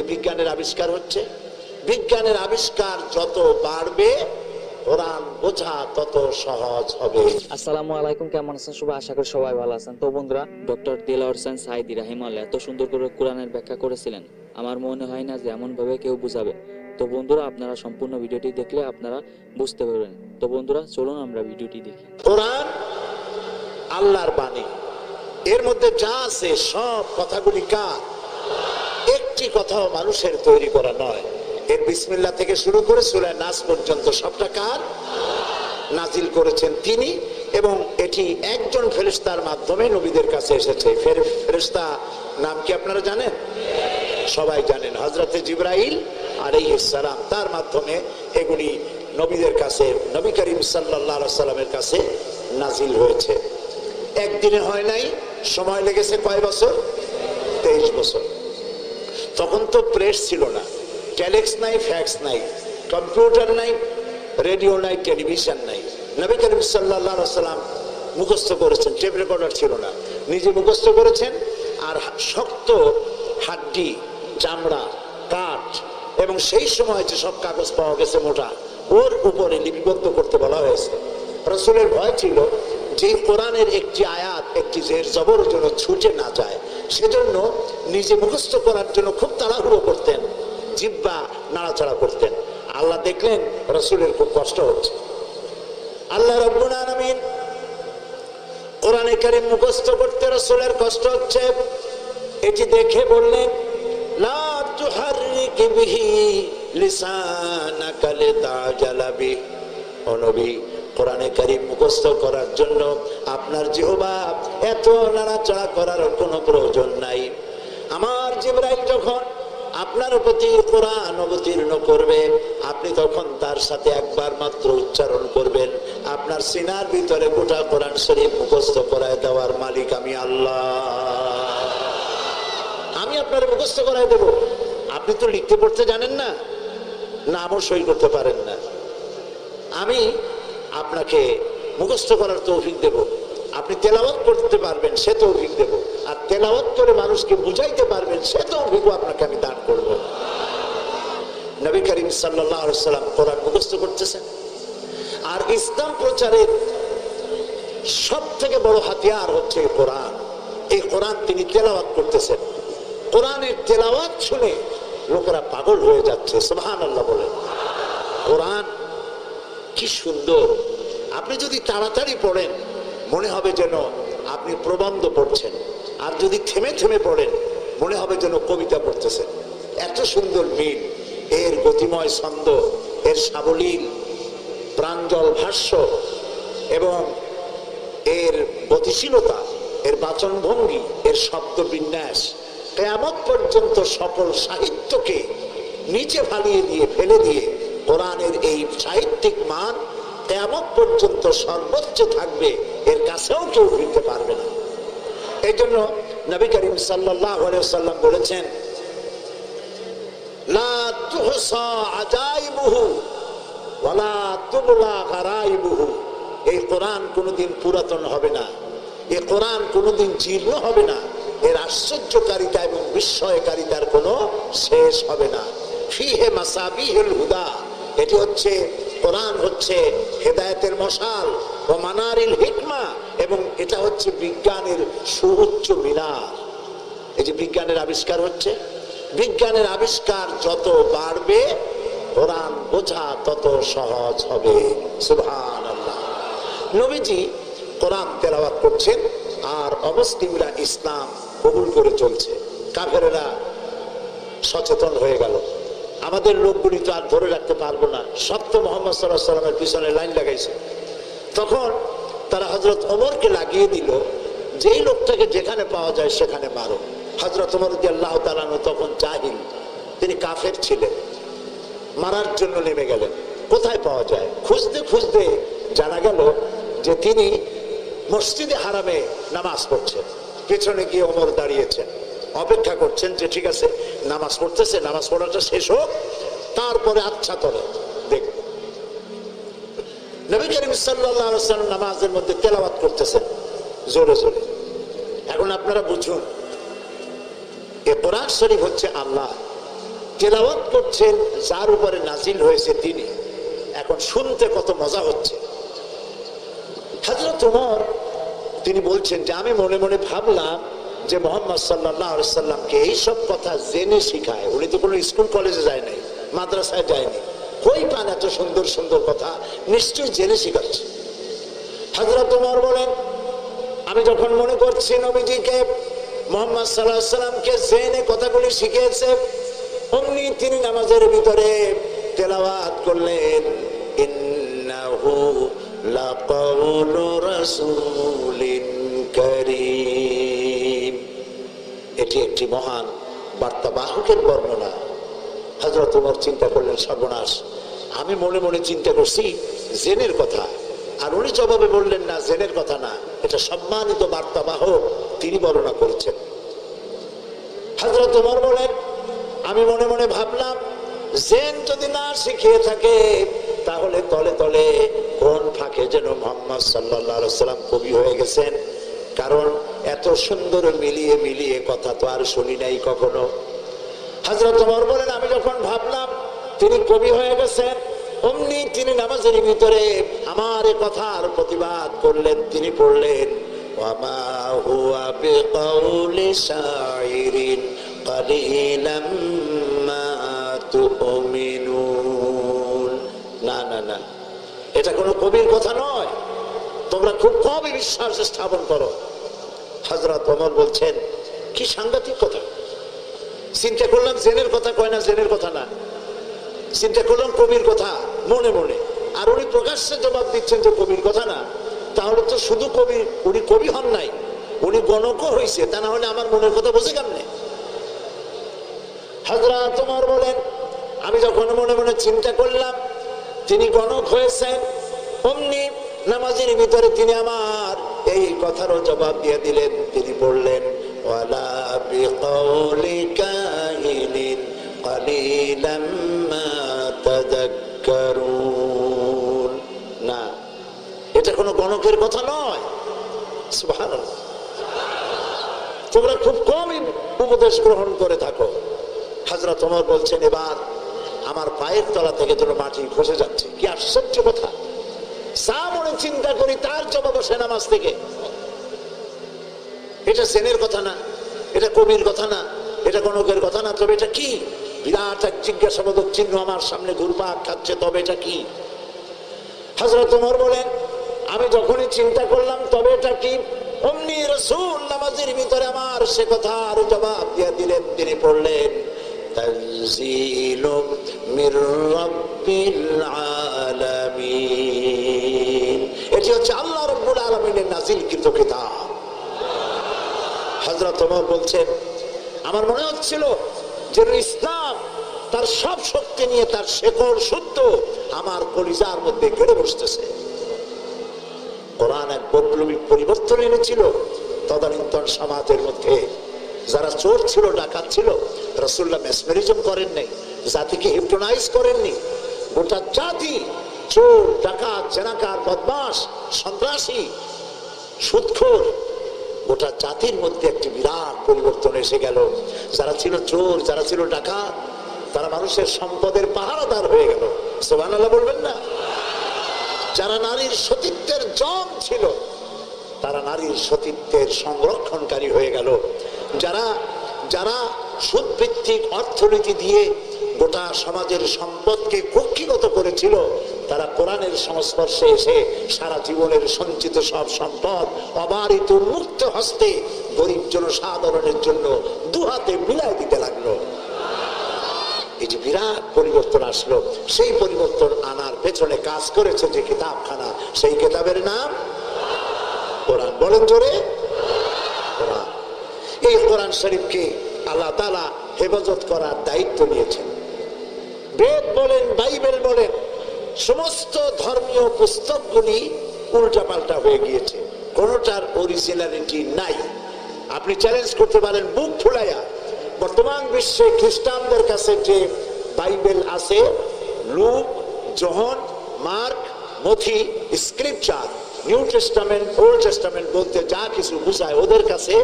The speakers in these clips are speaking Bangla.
যে বিজ্ঞানের আবিষ্কার হচ্ছে বিজ্ঞানের আবিষ্কার যত বাড়বে কোরআন বোঝা তত সহজ হবে। আসসালামু আলাইকুম কেমন আছেন? সবাই আশা করি সবাই ভালো আছেন। তো বন্ধুরা ডক্টর দিলাওয়ার হোসেন সাইদি রাহিমাল্লাহ এত সুন্দর করে কোরআনের ব্যাখ্যা করেছিলেন। আমার মনে হয় না যে এমন ভাবে কেউ বুঝাবে। তো বন্ধুরা আপনারা সম্পূর্ণ ভিডিওটি দেখলে আপনারা বুঝতে পারবেন। তো বন্ধুরা চলুন আমরা ভিডিওটি দেখি। কোরআন আল্লাহর বাণী। এর মধ্যে যা আছে সব কথাগুলি কার? একটি কথাও মানুষের তৈরি করা নয়। এর বিসমিল্লা থেকে শুরু করে সুরায় নাস পর্যন্ত সবটা কার? নাজিল করেছেন তিনি এবং এটি একজন ফেরেশতার মাধ্যমে নবীদের কাছে এসেছে। ফের- ফেরেশতা নাম কি আপনারা জানেন? সবাই জানেন হজরতে জিব্রাইল সালাম তার মাধ্যমে এগুলি নবীদের কাছে, নবী করিম সাল্লাহ সাল্লামের কাছে নাজিল হয়েছে। একদিনে হয় নাই, সময় লেগেছে কয় বছর? তেইশ বছর। তখন তো প্রেস ছিল না। টেলেক্স নাই ফ্যাক্স নাই কম্পিউটার নাই রেডিও নাই টেলিভিশন নাই। নবী করিম সাল্লাহ সাল্লাম মুখস্থ করেছেন টেপ রেকর্ডার ছিল না। নিজে মুখস্থ করেছেন আর শক্ত হাড্ডি, চামড়া, কাঠ এবং সেই সময় যে সব কাগজ পাওয়া গেছে মোটা, ওর উপরে লিপিবদ্ধ করতে বলা হয়েছে। রসুলের ভয় ছিল যে কোরআনের একটি আয়াত, একটি জের জবর যেন ছুটে না যায়। সেজন্য নিজে মুখস্থ করার জন্য খুব তাড়াহুড়ো করতেন, জিব্বা নাড়াচাড়া করতেন। আল্লাহ দেখলেন রসুলের খুব কষ্ট হচ্ছে। আল্লাহ রব্বুল আলামিন কোরআনে কারিম মুখস্থ করতে রসুলের কষ্ট হচ্ছে। এটি দেখে বললেন, লা তুহাররিক বিহি লিসানাকা লিতাজালা বিহি। ও নবী কোরআনে কারিম মুখস্থ করার জন্য আপনার জিহবা এত নাড়াচাড়া করার কোনো প্রয়োজন নাই। আমার জিব্রাইল যখন আপনার প্রতি কোরআন অবতীর্ণ করবে, আপনি তখন তার সাথে একবার মাত্র উচ্চারণ করবেন। আপনার সিনার ভিতরে গোটা কোরআন শরীফ মুখস্থ করায় দেওয়ার মালিক আমি আল্লাহ। আমি আপনার মুখস্থ করায় দেব। আপনি তো লিখতে পড়তে জানেন না? নামও সই করতে পারেন না। আমি আপনাকে মুখস্থ করার তৌফিক দেব। আপনি তেলাওয়াত করতে পারবেন, সে তৌফিক দেব। আর তেলাওয়াত করে মানুষকে বুঝাইতে পারবেন, সে তৌফিকও আপনাকে আমি দান করব। নবী করিম সাল্লাহ সাল্লাম কোরআন মুখস্থ করতেছেন। আর ইসলাম প্রচারের সব থেকে বড় হাতিয়ার হচ্ছে কোরআন। এই কোরআন তিনি তেলাওয়াত করতেছেন। কোরআনের তেলাওয়াত শুনে লোকেরা পাগল হয়ে যাচ্ছে সুবহান আল্লাহ বলে। কোরআন কি সুন্দর। আপনি যদি তাড়াতাড়ি পড়েন, মনে হবে যেন আপনি প্রবন্ধ পড়ছেন। আর যদি থেমে থেমে পড়েন, মনে হবে যেন কবিতা পড়তেছেন। এত সুন্দর মিল, এর গতিময় ছন্দ, এর সাবলীল, প্রাঞ্জল ভাষ্য, এবং এর গতিশীলতা, এর বাচন ভঙ্গি এর শব্দ বিন্যাস কেয়ামত পর্যন্ত সকল সাহিত্যকে নিচে ফালিয়ে দিয়ে, ফেলে দিয়ে এই সাহিত্যিক মান তেমন পর্যন্ত সর্বোচ্চ থাকবে, এর কাছেও কেউ ফিরতে পারবে না। এই জন্য নবী করিম সাল্লাম বলেছেন এই কোরআন কোনোদিন পুরাতন হবে না এই কোরআন কোনোদিন জীর্ণ হবে না, এর আশ্চর্যকারিতা এবং বিস্ময়কারিতার কোনো শেষ হবে না। ফিহে মাসাবিহুল হুদা এটি হচ্ছে, কোরআন হচ্ছে হেদায়েতের মশাল ও মানারিল হিকমা এবং এটা হচ্ছে বিজ্ঞানের সুউচ্চ মিনার। এই যে বিজ্ঞানের আবিষ্কার হচ্ছে, বিজ্ঞানের আবিষ্কার যত বাড়বে, কোরআন বোঝা তত সহজ হবে। সুবহান আল্লাহ নবীজি কোরআন তেলাওয়াত করছেন আর অমুসলিমরা ইসলাম কবুল করে চলছে। কাফেরেরা সচেতন হয়ে গেল। আমাদের লোকগুলি তো আর ধরে রাখতে পারব না। সব তো মোহাম্মদ সাল্লাহ সাল্লামের পিছনে লাইন লাগাইছে। তখন তারা হজরত ওমরকে লাগিয়ে দিল যেই লোকটাকে যেখানে পাওয়া যায় সেখানে মারো। হজরত ওমর আল্লাহ তালানো তখন জাহিল, তিনি কাফের ছিলেন। মারার জন্য নেমে গেলেন। কোথায় পাওয়া যায়? খুঁজতে খুঁজতে জানা গেল যে তিনি মসজিদে হারামে নামাজ পড়ছেন। পেছনে গিয়ে ওমর দাঁড়িয়েছেন। অপেক্ষা করছেন যে ঠিক আছে, নামাজ পড়তেছে, নামাজ পড়াটা শেষ হোক, তারপরে আচ্ছা তরে দেখব। নবী করিম সাল্লাম নামাজের মধ্যে তেলাওয়াত করতেছেন, জোরে জোরে। এখন আপনারা বুঝুন, এ কোরআন শরীফ হচ্ছে আল্লাহ। তেলাওয়াত করছেন, যার উপরে নাজিল হয়েছে তিনি। এখন শুনতে কত মজা হচ্ছে। হাজরত তোমার তিনি বলছেন যে আমি মনে মনে ভাবলাম যে মোহাম্মদ সাল্লাহ সাল্লামকে এইসব কথা জেনে শিখায়, উনি তো কোনো স্কুল কলেজে যায় নাই, মাদ্রাসায় যায়নি। কই পান এত সুন্দর সুন্দর কথা, নিশ্চয়ই জেনে শিখাচ্ছে। হাজরত তোমার বলেন, আমি যখন মনে করছি নবীজিকে মোহাম্মদ সাল্লাহ সাল্লামকে জেনে কথাগুলি শিখিয়েছে, অমনি তিনি নামাজের ভিতরে তেলাওয়াত করলেন, ইন্নাহু লাকাউলু রাসূলিন কারীম। একটি মহান বার্তাবাহকের বর্ণনা। হজরত উমর চিন্তা করলেন, সর্বনাশ, আমি মনে মনে চিন্তা করছি জেনের কথা। আর উনি জবাবে বললেন, না, জেনের কথা না, এটা সম্মানিত বার্তাবাহক তিনি বর্ণনা করেছেন। হজরত উমর বলেন, আমি মনে মনে ভাবলাম, জেন যদি না শিখিয়ে থাকে, তাহলে তলে তলে কোন ফাঁকে যেন মোহাম্মদ সাল্লাহ সাল্লাম কবি হয়ে গেছেন। কারণ এত সুন্দর মিলিয়ে মিলিয়ে কথা তো আর শুনি নাই কখনো। হাজরত ওমর বলেন, আমি যখন ভাবলাম তিনি কবি হয়ে গেছেন, অমনি তিনি নামাজের ভিতরে আমার কথার প্রতিবাদ করলেন, তিনি পড়লেন না না না, এটা কোনো কবির কথা নয়। তোমরা খুব কমই বিশ্বাস স্থাপন করো। হজরত ওমর বলছেন, কি সাংঘাতিক কথা। চিন্তা করলাম জেনের কথা কয় না, জেনের কথা না। চিন্তা করলাম কবির কথা, মনে মনে। আর উনি প্রকাশ্যে জবাব দিচ্ছেন যে কবির কথা না। তাহলে তো শুধু কবি, উনি কবি হন নাই। উনি গণকও হয়েছে তা না হলে আমার মনের কথা বুঝে কেমনে? হাজরা তোমার বলেন, আমি যখন মনে মনে চিন্তা করলাম, তিনি গণক হয়েছেন, অমনি নামাজের ভিতরে তিনি আমার এই কথারও জবাব দিয়ে দিলেন। তিনি বললেন, ওয়ালা বিকাউলি কাহিনিন না, এটা কোনো গণকের কথা নয়। তোমরা খুব কমই উপদেশ গ্রহণ করে থাকো। হাজরা তোমার বলছেন, এবার আমার পায়ের তলা থেকে যেন মাটি খসে যাচ্ছে। কি আশ্চর্য কথা। যা মনে চিন্তা করি তার জবাব আসে নামাজ থেকে এটা সেনের কথা না এটা কবির কথা না এটা গণকের কথা না তবে এটা কি বিরাট এক জিজ্ঞাসাবোধক চিহ্ন আমার সামনে ঘুরপাক খাচ্ছে তবে এটা কি হাজরত তোমার বলেন আমি যখনই চিন্তা করলাম তবে এটা কি অমনি রসুল নামাজের ভিতরে আমার সে কথার জবাব দিয়ে দিলেন তিনি পড়লেন تنزيل من رب العالمين এটি হচ্ছে আল্লাহ রব্বুল আলমিনের নাজিল কৃত কিতাব। হজরত ওমর বলছেন, আমার মনে হচ্ছিল যে ইসলাম তার সব শক্তি নিয়ে তার শেকড় শুদ্ধ, আমার কলিজার মধ্যে গেড়ে বসতেছে। কোরআন এক বৈপ্লবিক পরিবর্তন এনেছিল, তদানীন্তন সমাজের মধ্যে। যারা চোর ছিল, ডাকাত ছিল রসুল্লাহ মেসমেরিজম করেন নাই জাতিকে হিপটোনাইজ করেননি, গোটা জাতি চোর ডাকাত, জেনাকার বদমাস সন্ত্রাসী, সুৎখোর। গোটা জাতির মধ্যে একটি বিরাট পরিবর্তন এসে গেল। যারা ছিল চোর, যারা ছিল ডাকাত, তারা মানুষের সম্পদের পাহারাদার হয়ে গেল। সোমান বলবেন না? যারা নারীর সতীত্বের জম ছিল, তারা নারীর সতীত্বের সংরক্ষণকারী হয়ে গেল। যারা যারা সুদভিত্তিক অর্থনীতি দিয়ে গোটা সমাজের সম্পদকে কক্ষিগত করেছিল তারা কোরআনের সংস্পর্শে এসে সারা জীবনের সঞ্চিত সব সম্পদ অবারিত মুক্ত হস্তে গরিব জনসাধারণের জন্য দুহাতে মিলাই দিতে লাগল। এই যে বিরাট পরিবর্তন আসলো। সেই পরিবর্তন আনার পেছনে কাজ করেছে যে কিতাবখানা, সেই কিতাবের নাম? কোরআন। বলেন জোরে। কোরআন। এই কোরআন শরীফকে আল্লাহ তালা হেফাজত করার দায়িত্ব নিয়েছেন। বেদ বলেন, বাইবেল বলেন সমস্ত ধর্মীয় পুস্তকগুলি উল্টাপাল্টা হয়ে গিয়েছে। কোনোটার অরিজিনালিটি নাই। আপনি চ্যালেঞ্জ করতে পারেন, বুক ফুলাইয়া। বর্তমান বিশ্বে খ্রিস্টানদের কাছে যে বাইবেল আছে, লুক, জহন, মার্ক মথি scripture, new testament, old testament বলতে যা কিছু বুঝায়, ওদের কাছে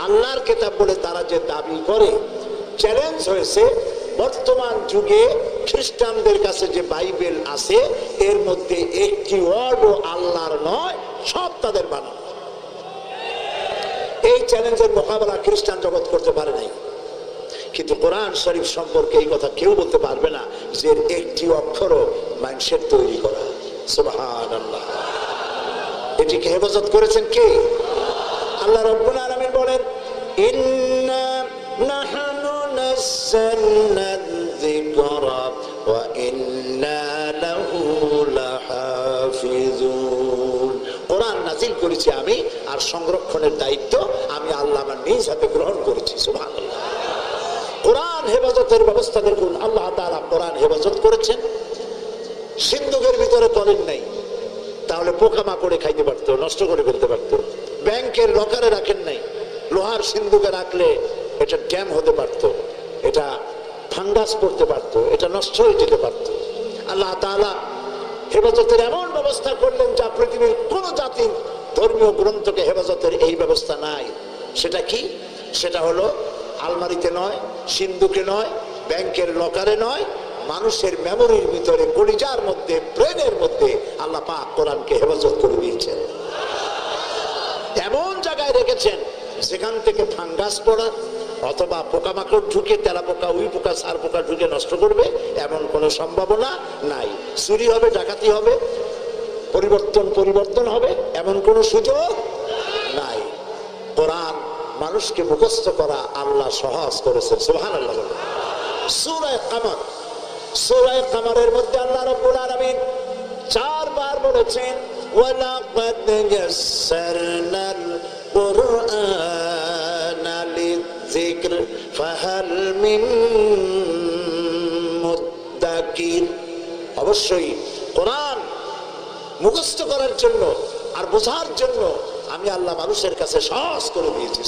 আল্লাহর কেতাব বলে তারা যে দাবি করে চ্যালেঞ্জ হয়েছে বর্তমান যুগে খ্রিস্টানদের কাছে যে বাইবেল আছে, এর মধ্যে একটি ওয়ার্ডও আল্লাহর নয়, সব তাদের বানানো। এই চ্যালেঞ্জের মোকাবেলা খ্রিস্টান জগৎ করতে পারে নাই। কিন্তু কোরআন শরীফ সম্পর্কে এই কথা কেউ বলতে পারবে না যে একটি অক্ষরও মানুষের তৈরি করা। সুবহান আল্লাহ এটিকে হেফাজত করেছেন কে? আল্লাহ রব্বুল আলামিন বলেন, ইন্না যিকরা ওয়া ইন্না লাহু লাহাফিজুন কোরআন নাজিল করেছি আমি আর সংরক্ষণের দায়িত্ব আমি আল্লাহ আমার নিজ হাতে গ্রহণ করেছি, সুবহানাল্লাহ। কোরআন হেফাজতের ব্যবস্থা দেখুন, আল্লাহ তাআলা কোরআন হেফাজত করেছেন। সিন্ধুকের ভিতরে করেন নাই, তাহলে পোকামাকড়ে খাইতে পারতো, নষ্ট করে ফেলতে পারতো। ব্যাংকের লকারে রাখেন নাই, লোহার সিন্ধুকে রাখলে এটা ড্যাম হতে পারতো। এটা ফাঙ্গাস পড়তে পারতো, এটা নষ্ট হয়ে যেতে পারতো। আল্লাহ তাআলা হেফাজতের এমন ব্যবস্থা করলেন যা পৃথিবীর কোন জাতির ধর্মীয় গ্রন্থকে হেফাজতের এই ব্যবস্থা নাই। সেটা কি? সেটা হলো আলমারিতে নয় সিন্ধুকে নয়, ব্যাংকের লকারে নয়, মানুষের মেমোরির ভিতরে, কলিজার মধ্যে ব্রেনের মধ্যে আল্লাহ পাক কোরআনকে হেফাজত করে দিয়েছেন। এমন জায়গায় রেখেছেন সেখান থেকে ফাঙ্গাস পড়া অথবা পোকামাকড় ঢুকে তেলা পোকা, উই পোকা, সার পোকা ঢুকে নষ্ট করবে, এমন কোনো সম্ভাবনা নাই। চুরি হবে, ডাকাতি হবে, পরিবর্তন পরিবর্তন হবে, এমন কোনো সুযোগ নাই। কোরআন মানুষকে মুখস্থ করা আল্লাহ সহজ করেছেন সুহান আল্লাহ সুরায় কামার, সুরায় কামারের মধ্যে আল্লাহ রব্বুল আলামিন চারবার বলেছেন, ওয়ালাকাদ ইয়াসসারনাল কুরআনা অবশ্যই কোরআন মুখস্থ করার জন্য আর বোঝার জন্য আমি আল্লাহ মানুষের কাছে সহজ করে দিয়েছি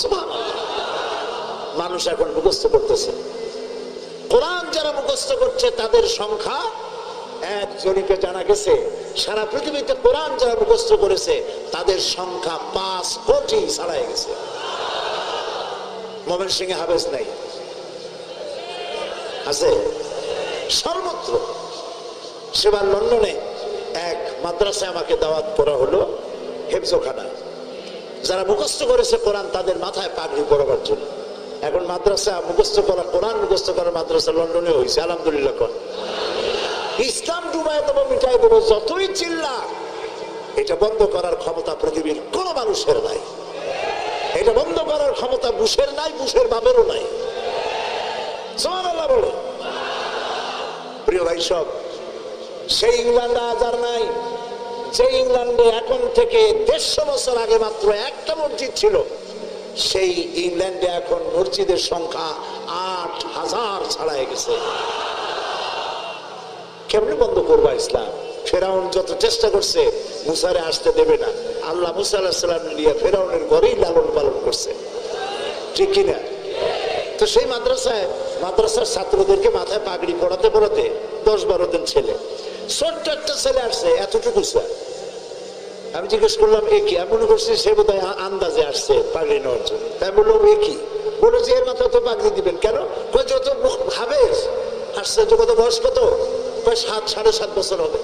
মানুষ এখন মুখস্থ করতেছে। কোরআন যারা মুখস্থ করছে, তাদের সংখ্যা এক জরিপে জানা গেছে। সারা পৃথিবীতে কোরআন যারা মুখস্থ করেছে, তাদের সংখ্যা পাঁচ কোটি ছাড়াই গেছে। মোমেন সিংহে হাবেজ নাই। আছে? সর্বত্র। সেবার লন্ডনে এক মাদ্রাসায় আমাকে দাওয়াত করা হলো হেফজোখানা। যারা মুখস্থ করেছে কোরআন তাদের মাথায় পাগড়ি পরাবার জন্য। এখন মাদ্রাসা মুখস্থ করা, কোরআন মুখস্থ করা মাদ্রাসা লন্ডনে হয়েছে আলহামদুলিল্লাহ কর। ইসলাম ডুবাই দেবো, মিটাই দেবো, যতই চিল্লা, এটা বন্ধ করার ক্ষমতা পৃথিবীর কোনো মানুষের নাই। এটা বন্ধ করার ক্ষমতা বুশের নাই, বুশের বাপেরও নাই। সুবহানাল্লাহ বলো। প্রিয় ভাই সব, সেই ইংল্যান্ডে আজ আর নাই। যে ইংল্যান্ডে এখন থেকে দেড়শো বছর আগে মাত্র একটা মসজিদ ছিল, সেই ইংল্যান্ডে এখন মসজিদের সংখ্যা আট হাজার ছাড়াই গেছে। কেমনি বন্ধ করবা ইসলাম? ফেরাউন যত চেষ্টা করছে, মুসারে আসতে দেবে না। আল্লাহ মুসা আলাহিসাল্লাম নিয়ে ফেরাউনের ঘরেই লালন পালন করছে। ঠিক কিনা? তো সেই মাদ্রাসায় মাদ্রাসার ছাত্রদেরকে মাথায় পাগড়ি পড়াতে পড়াতে দশ বারো দিন ছেলে। ছোট্ট একটা ছেলে আসছে, এতটুকু স্যার। আমি জিজ্ঞেস করলাম, এ কি? আমি মনে করছি সে বোধ আন্দাজে আসছে পাগড়ি নেওয়ার জন্য। তাই বললাম, এ কি? বলে যে, এর মাথায় তো পাগড়ি দিবেন কেন? কই যত ভাবেস আসছে যে কত বয়স কত? কই সাত, সাড়ে সাত বছর হবে।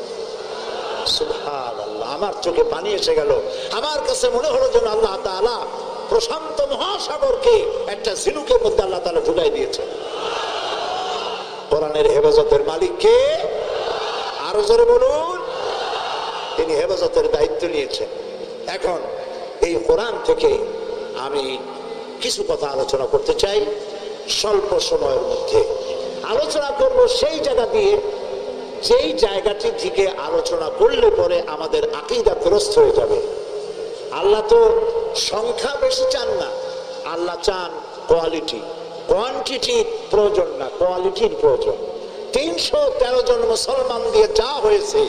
আমার চোখে পানি এসে গেল। আমার কাছে মনে হলো যেন আল্লাহ তাআলা প্রশান্ত মহাসাগরকে একটা ঝিনুকের মধ্যে আল্লাহ তালা ঢুকাই দিয়েছে কোরআনের হেফাজতের মালিক কে? আরও জোরে বলুন। তিনি হেফাজতের দায়িত্ব নিয়েছেন। এখন এই কোরআন থেকে আমি কিছু কথা আলোচনা করতে চাই স্বল্প সময়ের মধ্যে। আলোচনা করব সেই জায়গা দিয়ে, যেই জায়গাটি থেকে আলোচনা করলে পরে আমাদের আকিদাগ্রস্ত হয়ে যাবে। আল্লাহ তো সংখ্যা বেশি চান না, আল্লাহ চান কোয়ালিটি কোয়ান্টিটির প্রয়োজন না কোয়ালিটির প্রয়োজন। তিনশো তেরো জন মুসলমান দিয়ে যা হয়েছে,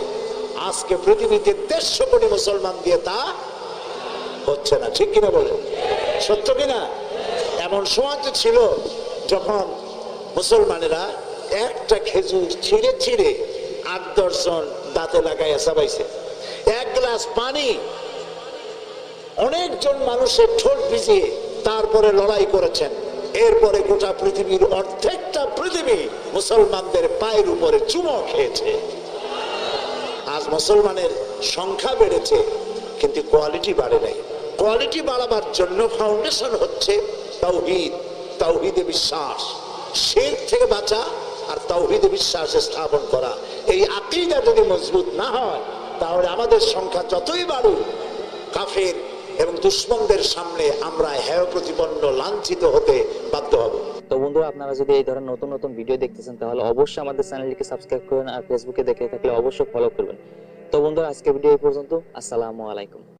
আজকে পৃথিবীতে দেড়শো কোটি মুসলমান দিয়ে তা হচ্ছে না। ঠিক কিনা বলে? সত্য কিনা? এমন সময় তো ছিল যখন মুসলমানেরা একটা খেজুর ছিঁড়ে ছিঁড়ে আট দশজন দাঁতে লাগাইয়া চাবাইছে। এক গ্লাস পানি, অনেকজন মানুষের ঠোঁট ভিজিয়ে তারপরে লড়াই করেছেন। এরপরে গোটা পৃথিবীর অর্ধেকটা পৃথিবী মুসলমানদের পায়ের উপরে চুমো খেয়েছে। আজ মুসলমানের সংখ্যা বেড়েছে, কিন্তু কোয়ালিটি বাড়ে নাই। কোয়ালিটি বাড়াবার জন্য ফাউন্ডেশন হচ্ছে তাওহিদ তাওহিদে বিশ্বাস। শের থেকে বাঁচা আর তাওহিদে বিশ্বাস স্থাপন করা। এই আকিদা যদি মজবুত না হয়, তাহলে আমাদের সংখ্যা যতই বাড়ুক, কাফের এবং দুশ্মনদের সামনে আমরা হেয় প্রতিপন্ন লাঞ্ছিত হতে বাধ্য হব। তো বন্ধু আপনারা যদি এই ধরনের নতুন নতুন ভিডিও দেখতেছেন, তাহলে অবশ্যই আমাদের চ্যানেলটিকে সাবস্ক্রাইব করবেন আর ফেসবুকে দেখে থাকলে অবশ্যই ফলো করবেন। তো বন্ধুরা আজকে ভিডিও এই পর্যন্ত। আসসালামু আলাইকুম।